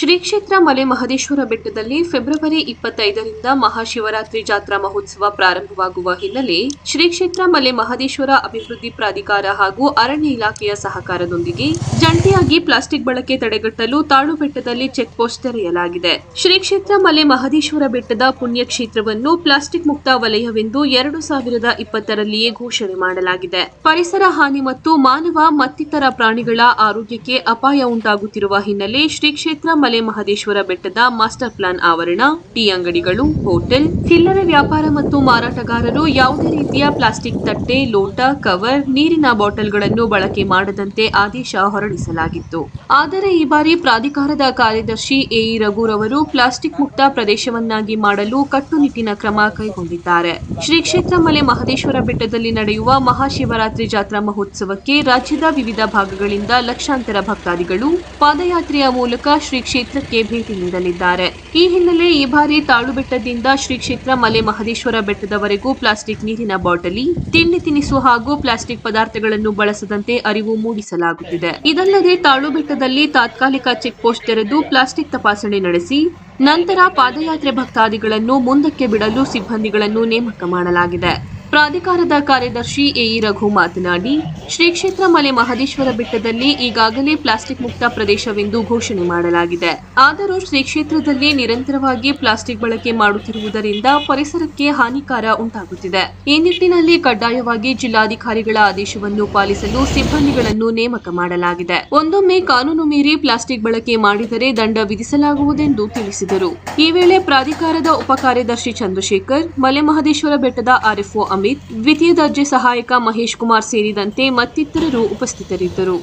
ಶ್ರೀ ಕ್ಷೇತ್ರ ಮಲೆ ಮಹದೇಶ್ವರ ಬೆಟ್ಟದಲ್ಲಿ ಫೆಬ್ರವರಿ ಇಪ್ಪತ್ತೈದರಿಂದ ಮಹಾಶಿವರಾತ್ರಿ ಜಾತ್ರಾ ಮಹೋತ್ಸವ ಪ್ರಾರಂಭವಾಗುವ ಹಿನ್ನೆಲೆ ಶ್ರೀ ಕ್ಷೇತ್ರ ಮಲೆ ಮಹದೇಶ್ವರ ಅಭಿವೃದ್ಧಿ ಪ್ರಾಧಿಕಾರ ಹಾಗೂ ಅರಣ್ಯ ಇಲಾಖೆಯ ಸಹಕಾರದೊಂದಿಗೆ ಜಂಟಿಯಾಗಿ ಪ್ಲಾಸ್ಟಿಕ್ ಬಳಕೆ ತಡೆಗಟ್ಟಲು ತಾಳು ಬೆಟ್ಟದಲ್ಲಿ ಚೆಕ್ ಪೋಸ್ಟ್ ತೆರೆಯಲಾಗಿದೆ. ಶ್ರೀ ಕ್ಷೇತ್ರ ಮಲೆ ಮಹದೇಶ್ವರ ಬೆಟ್ಟದ ಪುಣ್ಯಕ್ಷೇತ್ರವನ್ನು ಪ್ಲಾಸ್ಟಿಕ್ ಮುಕ್ತ ವಲಯವೆಂದು ಎರಡು ಸಾವಿರದ ಇಪ್ಪತ್ತರಲ್ಲಿಯೇ ಘೋಷಣೆ ಮಾಡಲಾಗಿದೆ. ಪರಿಸರ ಹಾನಿ ಮತ್ತು ಮಾನವ ಮತ್ತಿತರ ಪ್ರಾಣಿಗಳ ಆರೋಗ್ಯಕ್ಕೆ ಅಪಾಯ ಉಂಟಾಗುತ್ತಿರುವ ಹಿನ್ನೆಲೆ ಶ್ರೀ ಕ್ಷೇತ್ರ ಮಲೆ ಮಹದೇಶ್ವರ ಬೆಟ್ಟದ ಮಾಸ್ಟರ್ ಪ್ಲಾನ್ ಆವರಣ ಟೀ ಅಂಗಡಿಗಳು, ಹೋಟೆಲ್, ಚಿಲ್ಲರೆ ವ್ಯಾಪಾರ ಮತ್ತು ಮಾರಾಟಗಾರರು ಯಾವುದೇ ರೀತಿಯ ಪ್ಲಾಸ್ಟಿಕ್ ತಟ್ಟೆ, ಲೋಟ, ಕವರ್, ನೀರಿನ ಬಾಟಲ್ಗಳನ್ನು ಬಳಕೆ ಮಾಡದಂತೆ ಆದೇಶ ಹೊರಡಿಸಲಾಗಿತ್ತು ಆದರೆ ಈ ಬಾರಿ ಪ್ರಾಧಿಕಾರದ ಕಾರ್ಯದರ್ಶಿ ಎಇ ರಘುರವರು ಪ್ಲಾಸ್ಟಿಕ್ ಮುಕ್ತ ಪ್ರದೇಶವನ್ನಾಗಿ ಮಾಡಲು ಕಟ್ಟುನಿಟ್ಟಿನ ಕ್ರಮ ಕೈಗೊಂಡಿದ್ದಾರೆ. ಶ್ರೀ ಕ್ಷೇತ್ರ ಮಲೆ ಮಹದೇಶ್ವರ ಬೆಟ್ಟದಲ್ಲಿ ನಡೆಯುವ ಮಹಾಶಿವರಾತ್ರಿ ಜಾತ್ರಾ ಮಹೋತ್ಸವಕ್ಕೆ ರಾಜ್ಯದ ವಿವಿಧ ಭಾಗಗಳಿಂದ ಲಕ್ಷಾಂತರ ಭಕ್ತಾದಿಗಳು ಪಾದಯಾತ್ರೆಯ ಮೂಲಕ ಶ್ರೀ ಕ್ಷೇತ್ರಕ್ಕೆ ಭೇಟಿ ನೀಡಲಿದ್ದಾರೆ. ಈ ಹಿನ್ನೆಲೆ ಈ ಬಾರಿ ತಾಳುಬೆಟ್ಟದಿಂದ ಶ್ರೀ ಕ್ಷೇತ್ರ ಮಲೆ ಮಹದೇಶ್ವರ ಬೆಟ್ಟದವರೆಗೂ ಪ್ಲಾಸ್ಟಿಕ್ ನೀರಿನ ಬಾಟಲಿ, ತಿಂಡಿ ತಿನಿಸು ಹಾಗೂ ಪ್ಲಾಸ್ಟಿಕ್ ಪದಾರ್ಥಗಳನ್ನು ಬಳಸದಂತೆ ಅರಿವು ಮೂಡಿಸಲಾಗುತ್ತಿದೆ. ಇದಲ್ಲದೆ ತಾಳುಬೆಟ್ಟದಲ್ಲಿ ತಾತ್ಕಾಲಿಕ ಚೆಕ್ ಪೋಸ್ಟ್ ತೆರೆದು ಪ್ಲಾಸ್ಟಿಕ್ ತಪಾಸಣೆ ನಡೆಸಿ, ನಂತರ ಪಾದಯಾತ್ರೆ ಭಕ್ತಾದಿಗಳನ್ನು ಮುಂದಕ್ಕೆ ಬಿಡಲು ಸಿಬ್ಬಂದಿಗಳನ್ನು ನೇಮಕ ಮಾಡಲಾಗಿದೆ. ಪ್ರಾಧಿಕಾರದ ಕಾರ್ಯದರ್ಶಿ ಎಇ ರಘು ಮಾತನಾಡಿ, ಶ್ರೀ ಕ್ಷೇತ್ರ ಮಲೆ ಮಹದೇಶ್ವರ ಬೆಟ್ಟದಲ್ಲಿ ಈಗಾಗಲೇ ಪ್ಲಾಸ್ಟಿಕ್ ಮುಕ್ತ ಪ್ರದೇಶವೆಂದು ಘೋಷಣೆ ಮಾಡಲಾಗಿದೆ. ಆದರೂ ಶ್ರೀ ಕ್ಷೇತ್ರದಲ್ಲಿ ನಿರಂತರವಾಗಿ ಪ್ಲಾಸ್ಟಿಕ್ ಬಳಕೆ ಮಾಡುತ್ತಿರುವುದರಿಂದ ಪರಿಸರಕ್ಕೆ ಹಾನಿಕಾರ ಉಂಟಾಗುತ್ತಿದೆ. ಈ ನಿಟ್ಟಿನಲ್ಲಿ ಕಡ್ಡಾಯವಾಗಿ ಜಿಲ್ಲಾಧಿಕಾರಿಗಳ ಆದೇಶವನ್ನು ಪಾಲಿಸಲು ಸಿಬ್ಬಂದಿಗಳನ್ನು ನೇಮಕ ಮಾಡಲಾಗಿದೆ. ಒಂದೊಮ್ಮೆ ಕಾನೂನು ಮೀರಿ ಪ್ಲಾಸ್ಟಿಕ್ ಬಳಕೆ ಮಾಡಿದರೆ ದಂಡ ವಿಧಿಸಲಾಗುವುದೆಂದು ತಿಳಿಸಿದರು. ಈ ವೇಳೆ ಪ್ರಾಧಿಕಾರದ ಉಪ ಕಾರ್ಯದರ್ಶಿ ಚಂದ್ರಶೇಖರ್, ಮಲೆ ಮಹದೇಶ್ವರ ಬೆಟ್ಟದ ಆರ್ಎಫ್ಒ ಅಮಿತ್ ದ್ವಿತೀಯ ದರ್ಜೆ ಸಹಾಯಕ ಮಹೇಶ್ ಕುಮಾರ್ ಸೇರಿದಂತೆ ಮತ್ತಿತರರು ಉಪಸ್ಥಿತರಿದ್ದರು.